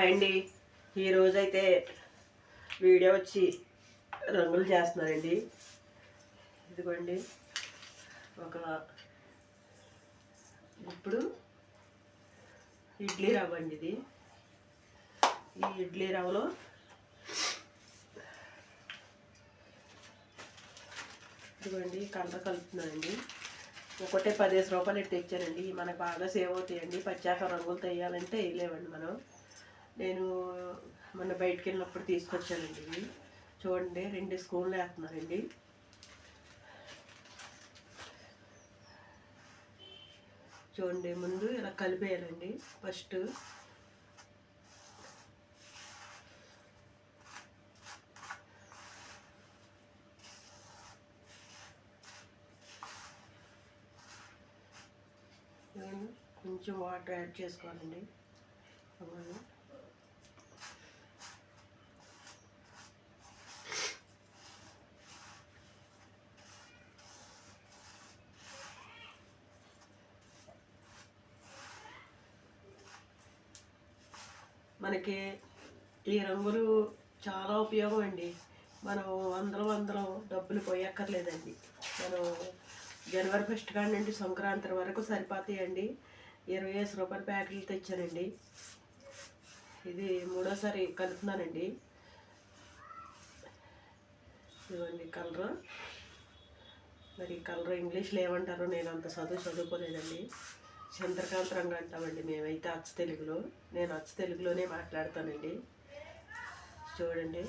అండి ఈరోజైతే వీడియో వచ్చి రంగులు చేస్తున్నారండి. ఇదిగోండి. ఒక ఇప్పుడు ఇడ్లీ రవ్వ అండి ఇది. ఈ ఇడ్లీ రవ్వలో ఇదిగోండి కలర్ కలుపుతున్నానండి. ఒకటే పదిహేను రూపాయలు ఇట్టు తెచ్చానండి మనకు బాగా సేవ్ అవుతాయండి. పచ్చాక రంగులు తెయ్యాలంటే వేయలేమండి మనం. నేను మొన్న బయటికి వెళ్ళినప్పుడు తీసుకొచ్చానండి ఇవి. చూడండి రెండు స్కూల్లో వేస్తున్నారండి. చూడండి ముందు ఇలా కలిపేయాలండి. ఫస్ట్ కొంచెం వాటర్ యాడ్ చేసుకోవాలండి. అవును మనకి ఈ రంగులు చాలా ఉపయోగం అండి మనం అందరం అందరం డబ్బులు పోయక్కర్లేదండి. మనం జనవరి ఫస్ట్ కాడి నుండి సంక్రాంతి వరకు సరిపోతాయండి. ఇరవై వేసు రూపాయల ప్యాకెట్లు తెచ్చానండి. ఇది మూడోసారి కలుపుతున్నానండి. ఇవ్వండి కలరు. మరి కలర్ ఇంగ్లీష్లో ఏమంటారో నేను అంత చదువు చదువుకోలేదండి. చంద్రకాంత్ రంగ అంటామండి మేమైతే అచ్చ తెలుగులో. నేను అచ్చ తెలుగులోనే మాట్లాడతానండి. చూడండి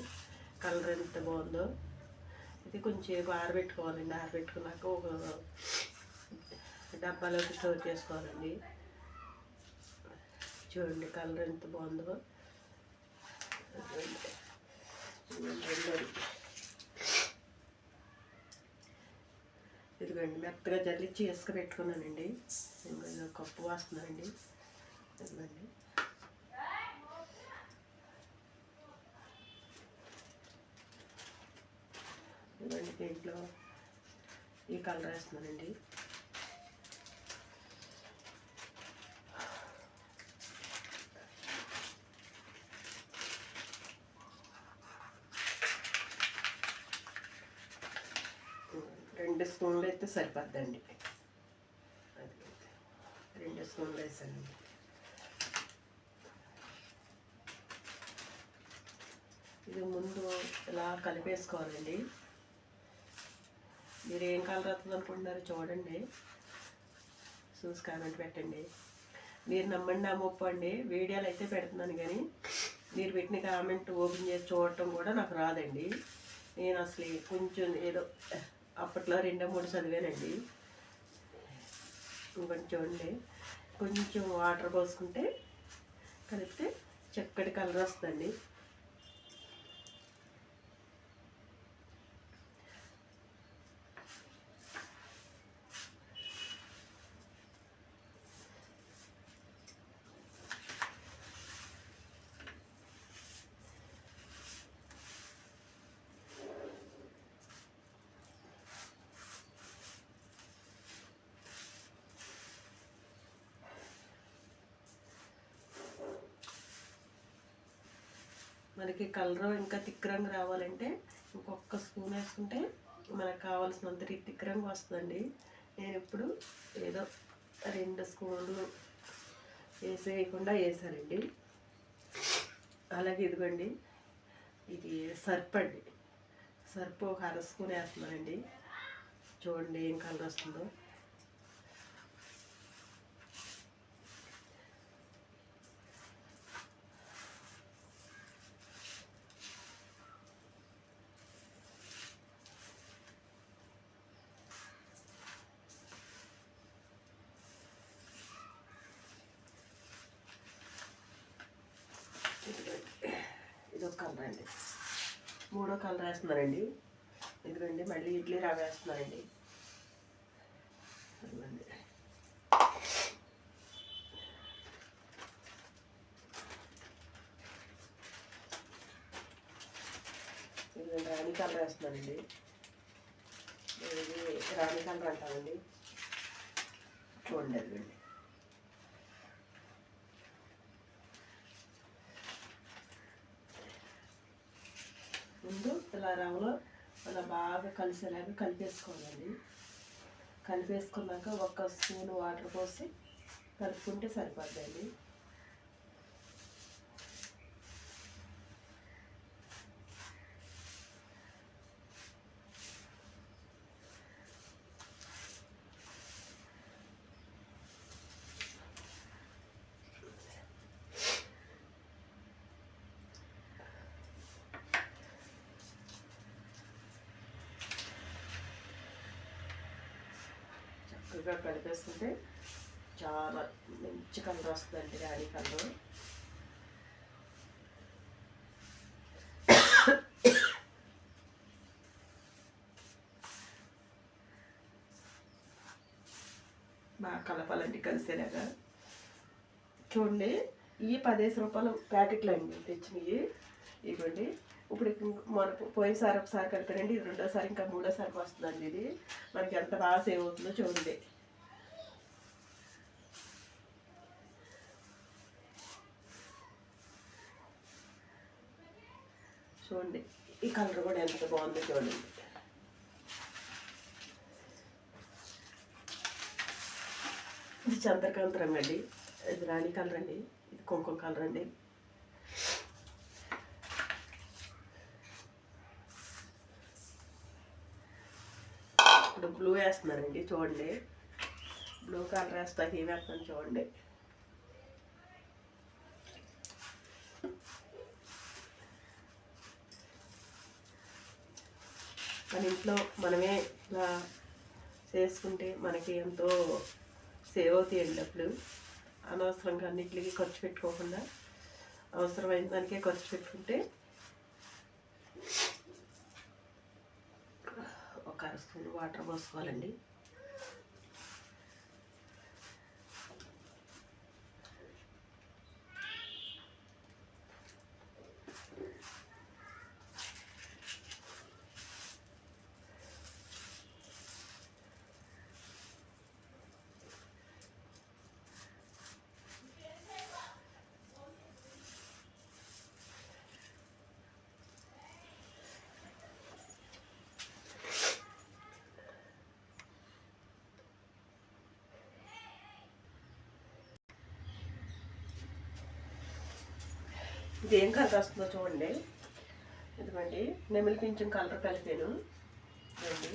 కలర్ ఎంత బాగుందో. ఇది కొంచెం ఆరబెట్టుకోవాలండి ఆరబెట్టుకున్నాక ఒక డబ్బాలోకి స్టోర్ చేసుకోవాలండి. చూడండి కలర్ ఎంత బాగుందో. ఇదిగోండి మెత్తగా జల్లిచ్చి ఇసుక పెట్టుకున్నానండి. ఒక కప్పు వాస్తున్నానండి. ఇదిగోండి. ఇదిగోండి దీంట్లో ఈ కలర్ వేస్తున్నానండి. రెండు స్పూన్లు అయితే సరిపోద్దండి. అది. రెండు స్పూన్లు వేసానండి. ఇది ముందు ఇలా కలిపేసుకోవాలండి. మీరు ఏం కలర్ వస్తుంది అనుకుంటున్నారో చూడండి. చూసి కామెంట్ పెట్టండి. మీరు నమ్మండి నమ్మొప్పండి వీడియోలు అయితే పెడుతున్నాను కానీ మీరు పెట్టిన కామెంట్ ఓపెన్ చేసి చూడటం కూడా నాకు రాదండి. నేను అసలు కొంచెం ఏదో అప్పట్లో రెండో మూడు చదివానండి. ఇంకొంచెం చూడండి. కొంచెం వాటర్ పోసుకుంటే కలిపితే చక్కటి కలర్ వస్తుందండి. మనకి కలర్ ఇంకా తిక్ రంగు రావాలంటే ఇంకొక స్పూన్ వేసుకుంటే మనకు కావాల్సినంత తిక్ రంగు వస్తుందండి. నేను ఇప్పుడు ఏదో రెండు స్పూన్లు వేసేయకుండా వేసానండి. అలాగే ఇదిగోండి. ఇది సర్ప్ అండి. సర్ప్ ఒక అర స్పూన్ వేస్తున్నానండి. చూడండి ఏం కలర్ వస్తుందో. ఇది కలర్ మూడో కలర్ వేస్తున్నానండి ఇదిగోండి మళ్ళీ ఇడ్లీ రవ్వ వేస్తున్నానండి ఇదిగోండి. రాణి కలర్ వేస్తున్నానండి ఇది రాణి కలర్ అంటామండి చూడండి అదిగోండి ఇలా అలా బాగా కలిసేలాగా కలిపేసుకోవాలండి. కలిపేసుకున్నాక ఒక స్పూన్ వాటర్ పోసి కలుపుకుంటే సరిపోద్దండి. చక్కగా కలిపేసుకుంటే చాలా మంచి కలర్ వస్తుందండి రాణి కలర్ బాగా కలపాలండి కలిసేలాగా. చూడండి ఇవి పదిహేను రూపాయలు ప్యాకెట్లు అండి తెచ్చినవి ఇవ్వండి ఇప్పుడు మన పోయినసారి ఒకసారి కలిపానండి రెండోసారి ఇంకా మూడోసారికి వస్తుందండి ఇది. మనకి ఎంత బాగా సేవ్ అవుతుందో చూడండి. చూడండి. ఈ కలర్ కూడా ఎంత బాగుందో చూడండి. ఇది చంద్రకాంత రంగు అండి. ఇది రాణి కలర్ అండి. ఇది కుంకుమ కలర్ అండి. ఇప్పుడు బ్లూ వేస్తున్నారండి చూడండి. బ్లూ కలర్ వేస్తాను ఏం వేస్తాను చూడండి. మన ఇంట్లో మనమే ఇలా చేసుకుంటే మనకి ఎంతో సేవ్ అవుతాయండి డబ్బులు. అనవసరంగా అన్నిటికి ఖర్చు పెట్టుకోకుండా అవసరమైన దానికే ఖర్చు పెట్టుకుంటే ఒక అర స్పూన్ వాటర్ పోసుకోవాలండి. ఇది ఏం కలర్ వస్తుందో చూడండి. ఇదిగోండి నెమిలి కొంచెం కలర్ కలిపాను. ఇదిగోండి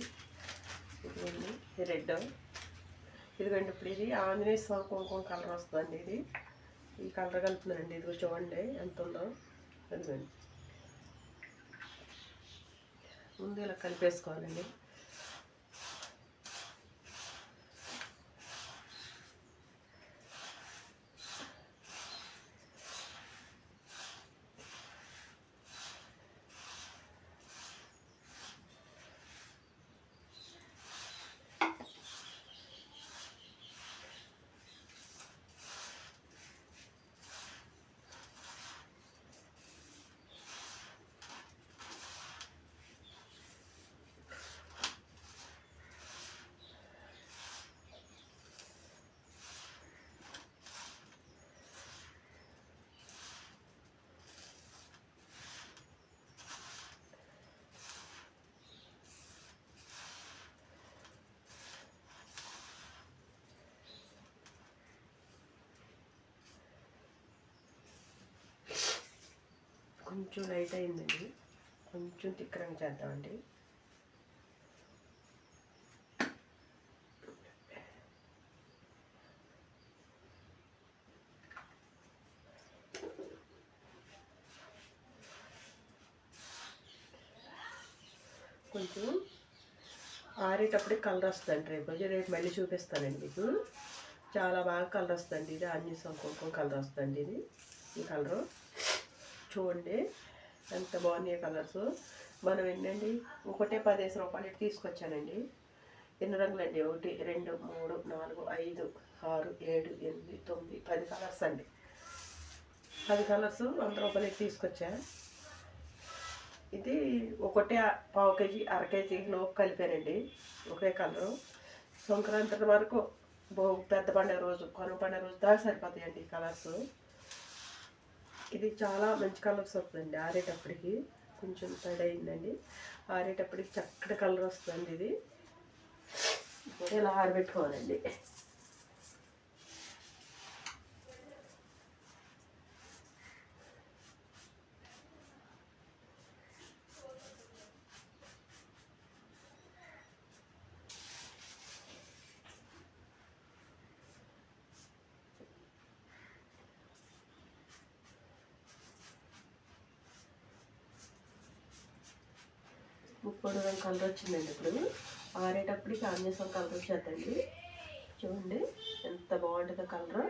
ఇదిగోండి ఇది రెడ్. ఇదిగోండి ఇప్పుడు ఇది ఆంజనేయ స్వామి కుంకుమ కలర్ వస్తుందండి ఇది. ఈ కలర్ కలుపుతున్నానండి. ఇదిగో చూడండి ఎంత ఉందో. ఇదిగోండి. ముందు ఇలా కలిపేసుకోవాలండి. కొంచెం లైట్ అయిందండి. కొంచెం థిక్ రంగు చేద్దామండి. కొంచెం ఆరేటప్పుడే కలర్ వస్తుందండి. రేపు రోజు రేపు మళ్ళీ చూపిస్తానండి మీకు. చాలా బాగా కలర్ వస్తుందండి. ఇది ఆంజనేయ కుంకుమ కలర్ వస్తుందండి ఇది. ఈ కలరు చూడండి. ఎంత బాగున్నాయి కలర్స్. మనం ఏంటండి ఒకటే పదిహేను రూపాయలు తీసుకొచ్చానండి. ఎన్ని రంగులండి? ఒకటి రెండు మూడు నాలుగు ఐదు ఆరు ఏడు ఎనిమిది తొమ్మిది పది కలర్స్ అండి. పది కలర్స్ వంద రూపాయలకి తీసుకొచ్చా? ఇది ఒకటే పావు కేజీ అర కేజీలో కలిపానండి. ఒకే కలరు. సంక్రాంతి వరకు బహు పెద్ద పండుగ రోజు కొన పండుగ రోజు దాకా సరిపోతాయండి ఈ కలర్స్. ఇది చాలా మంచి కలర్స్ వస్తుందండి. ఆరేటప్పటికి కొంచెం తడి అయిందండి. ఆరేటప్పటికి చక్కటి కలర్ వస్తుందండి ఇది. ఇలా ఆరబెట్టుకోవాలండి. ముప్పొడు కలర్ వచ్చిందండి ఇప్పుడు. ఆరేటప్పటికి ఆంజనేయం కలర్ వచ్చేద్దండి చూడండి ఎంత బాగుంటుందో కలర్.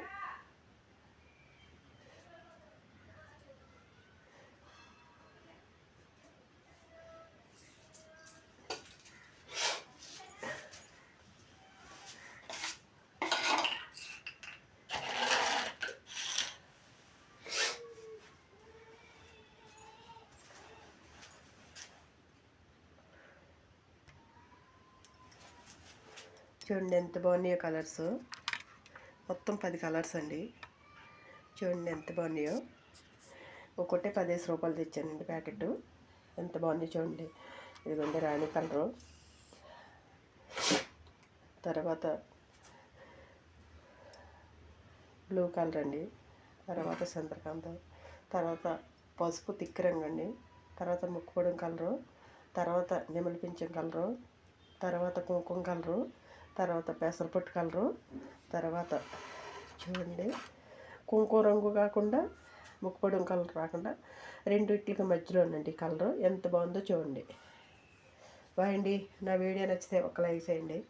చూడండి ఎంత బాగున్నాయో కలర్స్ మొత్తం పది కలర్స్ అండి. చూడండి ఎంత బాగున్నాయో. ఒక్కొక్కటే పదిహేను రూపాయలు తెచ్చానండి ప్యాకెట్. ఎంత బాగుంది చూడండి. ఇదిగోండి రాణి కలరు. తర్వాత బ్లూ కలర్ అండి. తర్వాత చంద్రకాంతం. తర్వాత పసుపు తిక్కు రంగు అండి. తర్వాత ముక్కుపొడం కలరు. తర్వాత నెమలి పింఛం కలరు. తర్వాత కుంకుమ కలరు. తర్వాత పెసరపట్టు కలరు తర్వాత చూడండి. కుంకుమ రంగు కాకుండా ముక్కుపొడం కలర్ రాకుండా రెండిట్లకి మధ్యలోనండి కలరు. ఎంత బాగుందో చూడండి. బాయండి నా వీడియో నచ్చితే ఒక లైక్ చేయండి.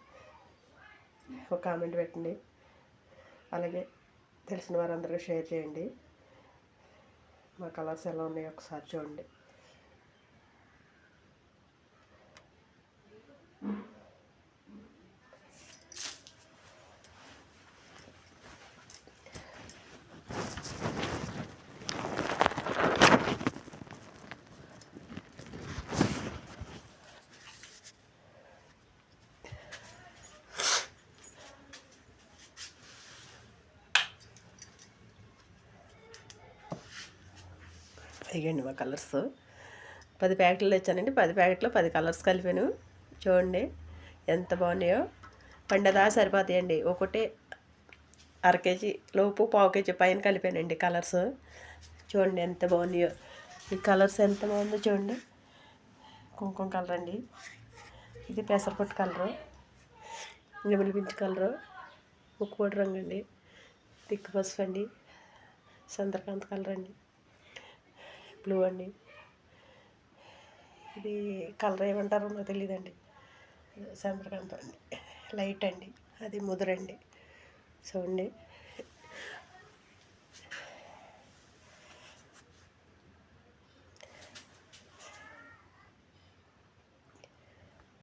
ఒక కామెంట్ పెట్టండి. అలాగే తెలిసిన వారందరికీ షేర్ చేయండి. మా కలర్స్ ఎలా ఉన్నాయో ఒకసారి చూడండి. ఇవ్వండి మా కలర్స్. పది ప్యాకెట్లు తెచ్చానండి. పది ప్యాకెట్లో పది కలర్స్ కలిపాను. చూడండి ఎంత బాగున్నాయో. పండదా సరిపోతాయండి. ఒకటే అర కేజీ లోపు పావు కేజీ పైన కలిపానండి కలర్స్. చూడండి ఎంత బాగున్నాయో. ఈ కలర్స్ ఎంత బాగుందో చూడండి. కుంకుమ కలర్ అండి. ఇది పెసరపొట్టు కలరు. నిమిలి పింఛ కలరు. ముక్కుపొడి రంగు అండి. తిక్కు పసుపు అండి. చంద్రకాంత్ కలర్ అండి. బ్లూ అండి. ఇది కలర్ ఏమంటారో నాకు తెలియదండి సంబరకంప అండి. లైట్ అండి. అది ముదురండి. చూడండి.